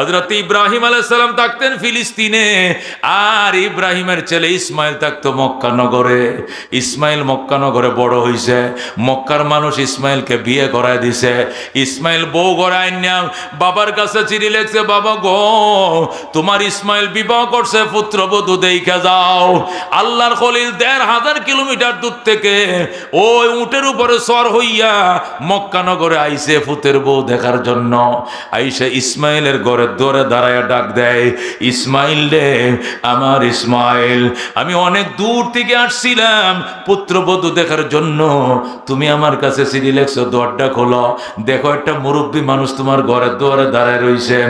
হজরত ইব্রাহিম আলাইসাল্লাম থাকতেন ফিলিস্তিনে, আর ইব্রাহিমের ছেলে ইসমাইল থাকতো মক্কা নগরে। ইসমাইল মক্কা নগরে বড় হইছে। মক্কার মানুষ ইসমাইলকে বিয়ে করায় দিছে। ইসমাইল বউ গড়ায় না বাবার কাছে চিঠি লেখছে, বাবা গো, তোমার ইসমাইল বিবাহ করছে, পুত্রবধূ দেখে যাও। আল্লাহর খলিল দেড় হাজার কিলোমিটার দূর থেকে ওই উটের উপরে সর হইয়া মক্কা নগরে আইসে ফুতের বউ দেখার জন্য। আইসে ইসমাইলের দৌড়ে দাঁড়ায় ডাক দেয়, ইসমাইল রে, আমার ইসমাইল, আমি অনেক দূর থেকে আসছিলাম। পুত্রবধূ দেখার জন্য তুমি আমার কাছে সিঁড়ি লেখছো দরটা খোলো। দেখো একটা মুরব্বী মানুষ তোমার ঘরের দুয়ারে দাঁড়ায় রয়েছেন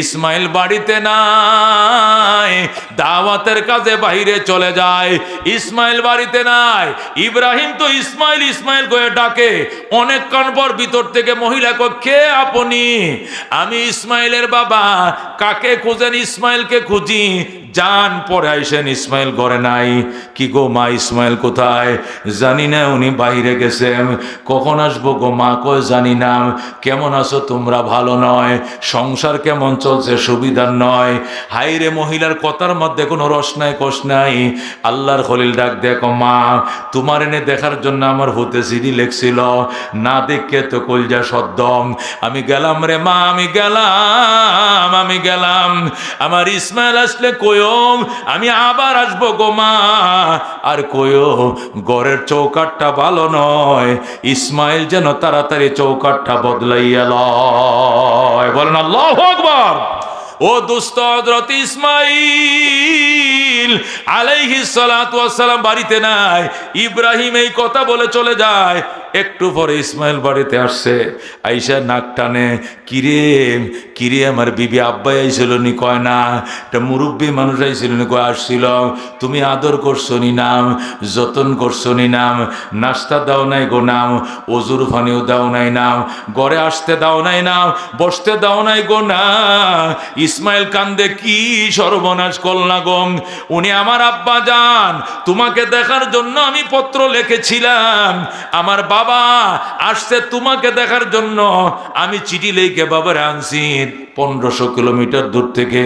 ইসমাইল বাড়িতে নাই দাওয়াতের কাজে বাহিরে চলে যায়। ইসমাইল বাড়িতে নাই। ইব্রাহিম তো ইসমাইল ইসমাইল করে ডাকে অনেকক্ষণ পর ভিতর থেকে মহিলা কক্ষে আপনি? আমি ইসমাইলের বাবা। কাকে খুঁজেন? ইসমাইলকে খুঁজি। যান পরে আইসেন, ইসমাইল ঘরে নাই। কি গো মা ইসমাইল কোথায়? জানি না, উনি বাইরে গেছেন। কখন আসব গো মা? কয় জানি না। কেমন আছো তোমরা? ভালো নয়। সংসার কেমন চলছে? সুবিধার নয়। হাইরে মহিলার কথার মধ্যে কোনো রস নাই, কষ নাই। আল্লাহর খলিল ডাক, দেখো মা, তোমার এনে দেখার জন্য আমার হতে সিঁড়ি লেখছিল না দেখে তো কলজা সদ্যম আমি গেলাম রে মা, আমি গেলাম আমি গেলাম। আমার ইসমাইল আসলে কয়ম আমি আবার আসব গো মা। আর কয়ো গড়ের চৌকাটটা ভালো নয়। ইসমাইল যেন তাড়াতাড়ি চৌকাটটা বদলাইয়া লয়। বলেন আল্লাহ আকবার। ও দুস্থ হজরত ইসমাইল! আলাইহি সালাম বাড়িতে নাই। ইব্রাহিম এই কথা বলে চলে যায়। একটু পরে ইসমাইল বাড়িতে আসছে। আইসা নাক টানে, কিরে কিরে আমার বিবি আব্বাই আইছিল নি? কয়, না, একটা মুরব্বী মানুষ আইছিল নি? কয়, আসছিল। তুমি আদর করছ নি নাম, যতন করছ নি নাম, নাস্তা দাও নাই গো নাম, অজুর ফানিও দাও নাই নাম, ঘরে আসতে দাও নাই নাম, বসতে দাও নাই গো না ইসমাইল কান্দে, কি সর্বনাশ করলা গম উনি আমার আব্বা যান তোমাকে দেখার জন্য আমি পত্র লিখেছিলাম। আমার বাবা আসছে তোমাকে দেখার জন্য। আমি চিঠি লেখে বাবার আনছি পনেরোশো কিলোমিটার দূর থেকে।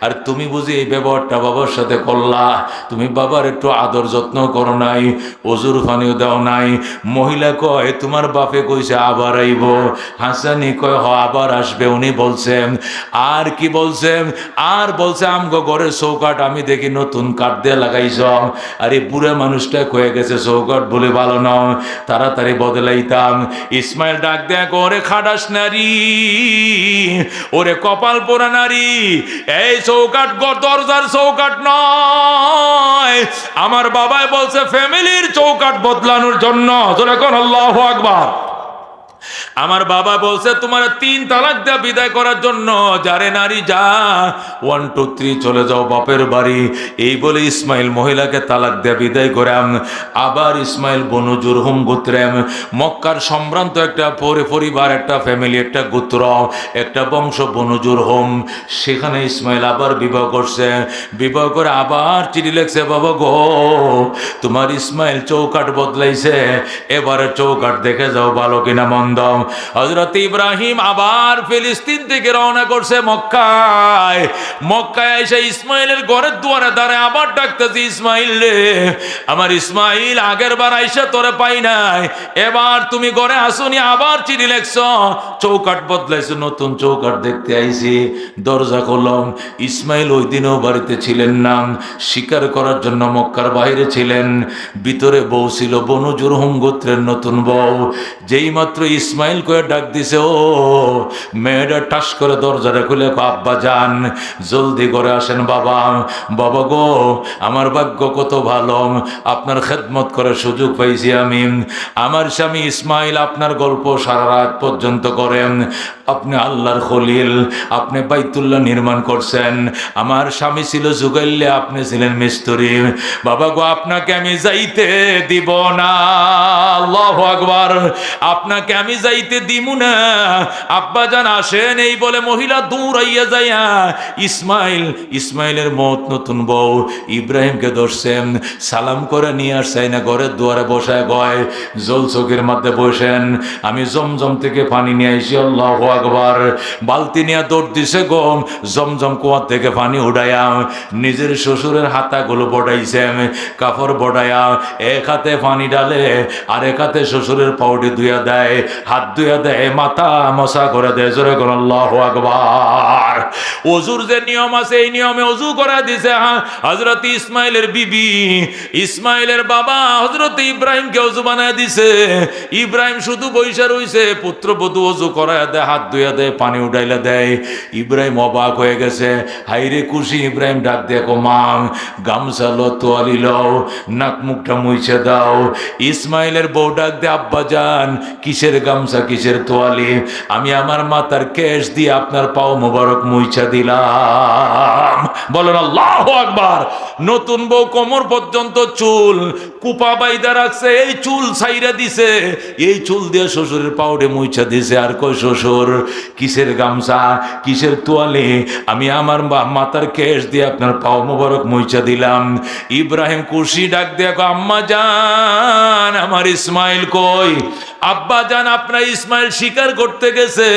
আর তুমি বুঝি এই ব্যবহারটা বাবার সাথে করলা? তুমি বাবার একটু আদর যত্ন করো নাই অজুর ফানিও দাও নাই। মহিলা কয়, তোমার বাপে কইছে আবার আইব। হাসানি কয়, হ, আবার আসবে। উনি বলছেন, আর কি বলছেন? আর বলছে আমগো ঘরের চৌকাট আমি দেখি নতুন কাঠ দিয়ে লাগাইছ। আর এই বুড়া মানুষটা কয়ে গেছে চৌকাট বলে ভালো নয় তাড়াতাড়ি বদলাইতাম। ইসমাইল ডাক দেয়া করে খাটাস নারী, ওরে কপাল পোড়া নারী, এই চৌকাট দরজার চৌকাট নয়। আমার বাবাই বলছে, ফ্যামিলির চৌকাট বদলানোর জন্য। তোরা কোন আল্লাহ আকবার। আমার বাবা বলছে, তোমার তিন তালাক দেওয়া বিদায় করার জন্য। যারে নারী যা ওয়ান টু থ্রি চলে যাও বাপের বাড়ি। এই বলে ইসমাইল মহিলাকে তালাক দেওয়া বিদায় করে আবার ইসমাইল বনুজুর হুম গোত্রেম মক্কার সম্ভ্রান্ত একটা পরে পরিবার, একটা ফ্যামিলি একটা গোত্র, একটা বংশ বনুজুর হোম সেখানে ইসমাইল আবার বিবাহ করছে। বিবাহ করে আবার চিঠি লেখছে, বাবা গো, তোমার ইসমাইল চৌকাট বদলাইছে। এবারে চৌকাট দেখে যাও ভালো কিনা মন্দ। হজরত ইব্রাহিম আবার ফিলিস্তিন থেকে রওনা করছে মক্কায়। মক্কায় এসে ইসমাইলের ঘরের দুয়ারে দাঁড়ায় আবার ডাকতেছে, ইসমাইল রে, আমার ইসমাইল আগের বার আইসা তোরে পাই নাই। এবার তুমি ঘরে আসুনি, আবার চিঠি লেখছ। চৌকাট বদলাইছো, নতুন চৌকাট দেখতে আইছি। দরজা খুলম ইসমাইল ওই দিনও বাড়িতে ছিলেন না। শিকার করার জন্য মক্কার বাইরে ছিলেন। ভিতরে বউ ছিল বনু জুরহুম গোত্রের নতুন বউ। যেই মাত্র ইসমাইল করে ডাক দিছে, ও মেয়েটা টাস করে দরজাটা খুলে আব্বা যান, জলদি করে আসেন বাবা। বাবা গো, আমার ভাগ্য কত ভালো। আপনার খেদমত করার সুযোগ পাইছি আমি। আমার স্বামী ইসমাইল আপনার গল্প সারা রাত পর্যন্ত করেন। আপনি আল্লাহর খলিল, আপনি বাইতুল্লাহ নির্মাণ করছেন। আমার স্বামী ছিল জুগাইলে আপনি ছিলেন মিস্ত্রি। বাবা গো, আপনাকে আমি যাইতে দিব না। আল্লাহ আকবার। আপনাকে আমি যাইতে দিমু না। আব্বা জান আসেন এই বলে মহিলা দৌড়াইয়া যাইয়া, ইসমাইল, ইসমাইলের মত নতুন বউ, ইব্রাহিমকে ধরছেন, সালাম করে নিয়ে আসছেন না ঘরের দুয়ারে বসায় গয় জল চোখের মধ্যে বসেন, আমি জমজম থেকে পানি নিয়ে আইসি আল্লাহ আকবার। বালতি নিয়ে দৌড় দিছে গম, জমজম কুয়ার থেকে পানি উড়াইয়া, নিজের শ্বশুরের হাতাগুলো বড়াইছেন কাপড় বড়াইয়া, এক হাতে পানি ডালে আর এক হাতে শ্বশুরের পাউডি ধুয়া দেয় হাত ধুয়ে দেয় মাথা মশা করে দেয় জোরে কোন আল্লাহ আকবার। অজুর যে নিয়ম আছে, এই নিয়মে অজু করে দিছে হজরত ইসমাইলের বিবি, ইসমাইলের বাবা হজরত ইব্রাহিমকে অজু বানায় দিছে। ইব্রাহিম শুধু বৈশা রইছে, পুত্রবধূ অজু করায় দেয় হাত ধুয়ে দেয় পানি উঠাইলে দেয় ইব্রাহিম অবাক হয়ে গেছে হাইরে খুশি, ইব্রাহিম ডাক দিয়ে কো মাম গামছা লো, তোয়ালি লও, নাক মুখটা মুইছে দাও। ইসমাইলের বউ ডাক দিয়ে, আব্বা যান, কিসের গামছা কিসের তোয়ালি? আমি আমার মাতার কেশ দিয়ে আপনার পাও মোবারক মুইছা দিলাম। বলেন আল্লাহ আকবার। নতুন বউ কোমর পর্যন্ত চুল কুপা বাইদা রাখছে এই চুল ছাইরা দিছে। এই চুল দিয়ে শ্বশুরের পাউডে মুইছা দিছে আর কই শ্বশুর কিসের গামছা কিসের তোয়ালে? আমি আমার মাতার কেশ দিয়ে আপনার পাও মোবারক মুইচা দিলাম। ইব্রাহিম কুশি ডাক দিয়ে কয়, আম্মা জান আমার ইসমাইল কই? আব্বা জান আপনার ইসমাইল শিকার করতে গেছে।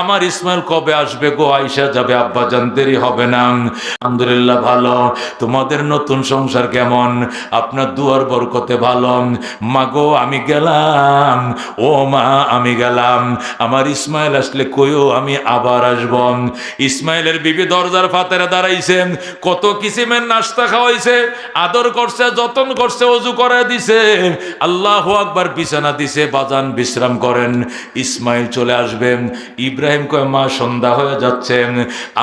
আমার ইসমাইল কবে আসবে গো? আইসা যাবে আব্বা জান দেরি হবে না। আলহামদুলিল্লাহ ভালো। তোমাদের নতুন সংসার কেমন? আপনার দুয়ার বরকতে ভালো মা গো, আমি গেলাম। ও মা, আমি গেলাম। আমার ইসমাইল আসলে কইও, আমি আবার আসব। ইসমাইলের বিবি দরজার ফাতেরে দাঁড়াইছেন কত কিসিমের নাস্তা খাওয়াইছে। আদর করছে, যতন করছে, অজু করে দিছে। আল্লাহ আকবার বিছানা দিছে, বাজান বিশ্রাম করেন। ইসমাইল চলে আসবেন ইব্রাহিম কয়, মা, সন্ধ্যা হয়ে যাচ্ছেন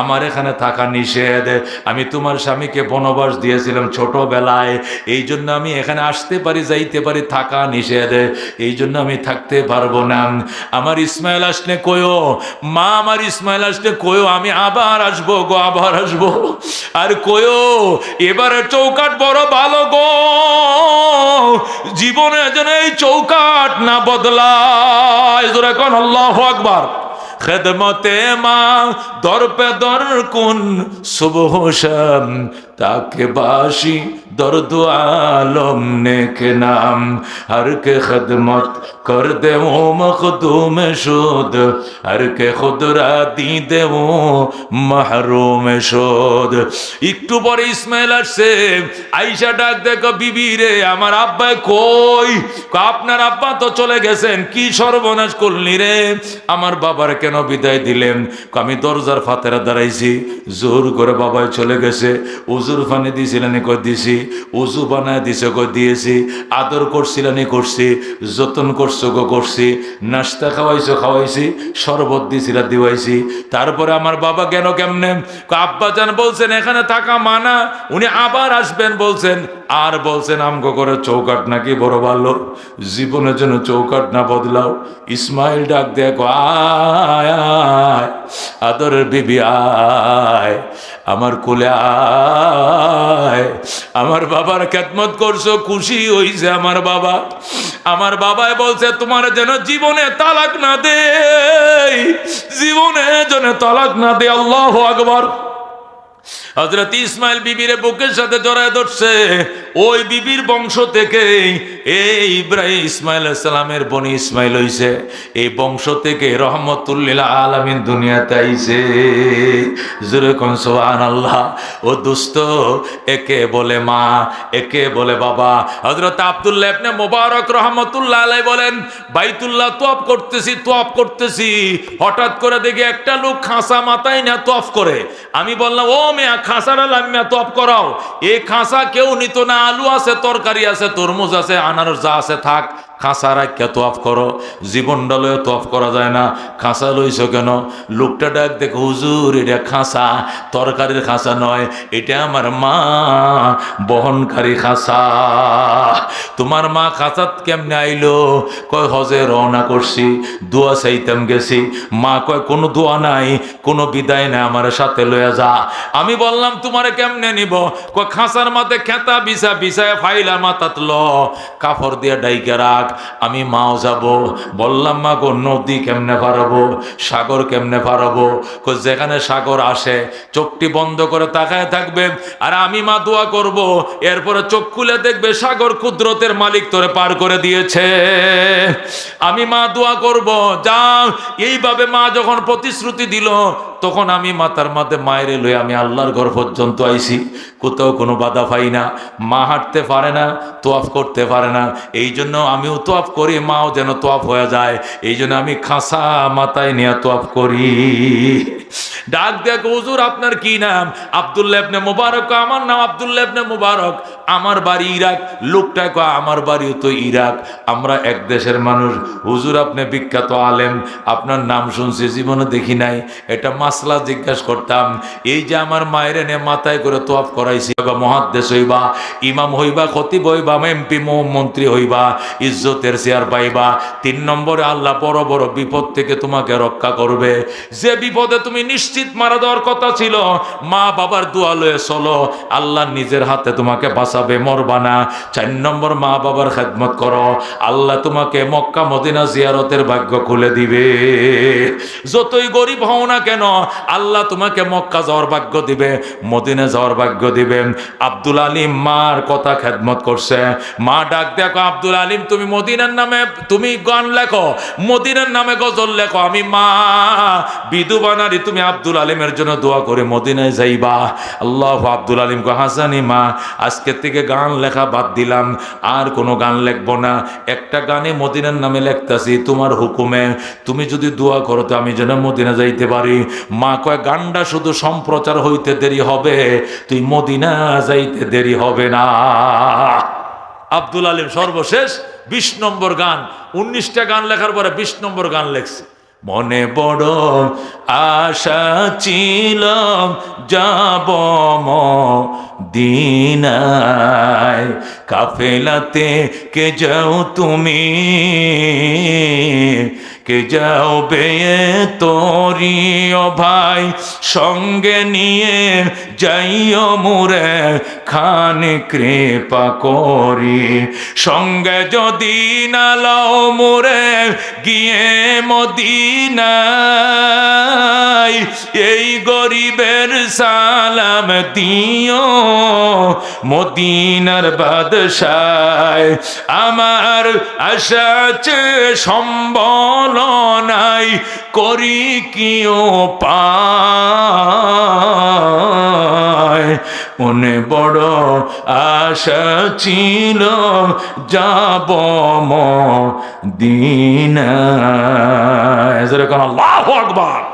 আমার এখানে থাকা নিষেধ। আমি তোমার স্বামীকে বনবাস দিয়েছিলাম ছোটবেলায়। এই জন্য আমি এখানে আসতে পারি, যাইতে পারি, থাকা নিষেধ। এই জন্য আমি থাকতে পারব না। আমার ইসমাইল আসলে কয়ো? মা আমার ইসমাইল আসলে কয়ো? আমি আবার আসব গো, আবার আসব। আর কয়ো? এবারে চৌকাট বড় ভালো গো। জীবনে যেন এই চৌকাট না বদলায়। জোরে কোন আল্লাহ আকবার। খেদমতে মা দর পে দর কুন সুবহ শাম, তাকে বাসি দর্দ আলম নেকে নাম। হর কে খদমত কর দে ও মখদুম শুদ হর কে খুদরা দি দে ও মাহরুম শুদ একটু পরে ইসমাইল আসছে, আইসা ডাক দেখো, বিবি রে, আমার আব্বা কই? আপনার আব্বা তো চলে গেছেন, কি সর্বনাশ করলি রে? আমার বাবার কেন বিদায় দিলেন? আমি দরজার ফাতেরা দাঁড়াইছি জোর করে বাবাই চলে গেছে। উজুর ফানি দিয়েছিলেন কই দিছি। উজু বানায় দিছে কই দিয়েছি। আদর করছিলেন করছি। যতন করছ গো করছি। নাস্তা খাওয়াইছো খাওয়াইছি। শরবত দিছিলা দিওয়াইছি। তারপরে আমার বাবা কেন কেমনে? কয়, আব্বা জান বলছেন এখানে থাকা মানা। উনি আবার আসবেন বলছেন। আর বলছেন আমগো করে চৌকাট নাকি বড় ভালো। জীবনের জন্য চৌকাট না বদলাও। ইসমাইল ডাক দেখো আয়। আয় আদরের বিবি আয়, আমার কোলে আয়। আমার বাবার খেদমত করছ, খুশি হইছে আমার বাবা। আমার বাবাই বলছে, তোমার যেন জীবনে তালাক না দে জীবনে যেন তালাক না দে আল্লাহ আকবর। হজরত ইসমাইল বিবির বুকের সাথে জড়ায় ধরছে। ওই বিবির বংশ থেকে এই ইব্রাহিম ইসমাইল সালামের বনি ইসমাইল হইছে। এই বংশ থেকে রহমতুল্লিল আলামিন দুনিয়াতে আইছে। জোরে কোন আল্লাহ ও দুস্থ একে বলে মা, একে বলে বাবা। হজরত আব্দুল্লাহ ইবনে মোবারক রহমতুল্লাহ আলাই বলেন, বাইতুল্লাহ তোয়াব করতেছি তোয়াব করতেছি। হঠাৎ করে দেখি একটা লোক খাঁসা মাথায় না তোয়াফ করে। আমি বললাম, ও মেয়া খাঁসাটা লামিয়া তোয়াব করাও। এই খাঁসা কেউ নিত না। আলু আছে তরকারি আছে তরমুজ আছে আনারস যা আছে থাক খাঁসা রাখিয়া তোয়াফ করো জীবন ডালয়ে তোয়াফ করা যায় না। খাঁচা লইছ কেন? লোকটা ডাক দেখো, হুজুর, এটা খাঁচা তরকারির খাঁচা নয়, এটা আমার মা, বহনকারী খাঁচা তোমার মা খাঁচাত কেমনে আইলো? কয়, হজে রওনা করছি, দোয়া চাইতাম গেছি। মা কয়, কোনো দোয়া নাই, কোনো বিদায় নাই, আমার সাথে লয়ে যা। আমি বললাম, তোমারে কেমনে নিব? কয় খাঁচার মাথায় খেতা বিছা, বিছায় ফাইলা মাথাত ল। কাপড় দিয়ে ডাইকে রাখ ডাক আমি মাও যাব। বললাম, মা গো, নদী কেমনে পারব সাগর কেমনে পারব যেখানে সাগর আসে, চোখটি বন্ধ করে তাকায় থাকবে আর আমি মা দোয়া করব। এরপরে চোখ খুলে দেখবে সাগর কুদরতের মালিক তোরে পার করে দিয়েছে। আমি মা দোয়া করব। যা এইভাবে মা যখন প্রতিশ্রুতি দিল তখন আমি মাতার মাঝে মায়ের লই আমি আল্লাহর ঘর পর্যন্ত আইছি। কোথাও কোনো বাধা পাই না। মা হাঁটতে পারে না, তোয়াফ করতে পারে না। এই জন্য আমিও তোয়াফ করি, মাও যেন তোয়াফ হয়ে যায়। এই জন্য আমি খাসা মাথায় নিয়ে তোয়াফ করি। ডাক দেখ হুজুর, আপনার কি নাম? আব্দুল্লাহ ইবনে মুবারক আমার নাম আব্দুল্লাহ ইবনে মুবারক। আমার বাড়ি ইরাক। লোকটা কয়, আমার বাড়িও তো ইরাক। আমরা এক দেশের মানুষ। হুজুর, আপনি বিখ্যাত আলেম। আপনার নাম শুনছি, জীবনে দেখি নাই। এটা মাসলা জিজ্ঞাসা করতাম, এই যে আমার মায়ের এনে মাথায় করে তোয়াফ করাইছি বা মহাদ্দেশ হইবা, ইমাম হইবা, খতিব হইবা, এমপি মন্ত্রী হইবা, ইজ্জতের চেয়ার পাইবা, তিন নম্বরে আল্লাহ বড় বড় বিপদ থেকে তোমাকে রক্ষা করবে। যে বিপদে তুমি নিশ্চিত মারা দেওয়ার কথা ছিল, মা বাবার দোয়া লয়ে চলো, আল্লাহ নিজের হাতে তোমাকে বাঁচাবে, মরবা না। চার নম্বর মা বাবার খেদমত করো, আল্লাহ তোমাকে মক্কা মদিনা জিয়ারতের ভাগ্য খুলে দিবে। যতই গরিব হও না কেন আল্লাহ তোমাকে মক্কা যাওয়ার ভাগ্য দিবে, মদিনা যাওয়ার ভাগ্য দিবে। আব্দুল আলিম মার কথা খেদমত করছে। মা ডাক দেখো আব্দুল আলিম, তুমি মদিনার নামে, তুমি গান লেখো, মদিনার নামে গজল লেখো। আমি মা, বিধবা নারী, তুমি আব্দুল আলিমের জন্য দোয়া করে মদিনায় যাইবা। আল্লাহ আব্দুল আলিম কো হাসানি মা আজকের থেকে গান লেখা বাদ দিলাম, আর কোনো গান লিখব না। একটা গানে মদিনার নামে লিখতাছি, তোমার হুকুমে। তুমি যদি দোয়া করো তো আমি যেন মদিনা যাইতে পারি। মা কয় গানটা শুধু সম্প্রচার হইতে দেরি হবে, তুই মদিনা যাইতে দেরি হবে না। আব্দুল আলিম সর্বশেষ বিশ নম্বর গান, উনিশটা গান লেখার পরে বিশ নম্বর গান লেখছে। মনে বড় আশা ছিল যাব দিনায় কাফেলাতে কে যাও তুমি? কে যাও বেয়ে তোরি ও ভাই, সঙ্গে নিয়ে যাইও মুরে খান কৃপা করি। সঙ্গে যদি না লও মুরে গিয়ে মদিনায়, এই গরিবের সালাম দিও মদিনার বাদশায়। আমার আশা সম্বল নাই করি কিও পায়। মনে বড় আশা ছিল যাব দিন আল্লাহ আকবার।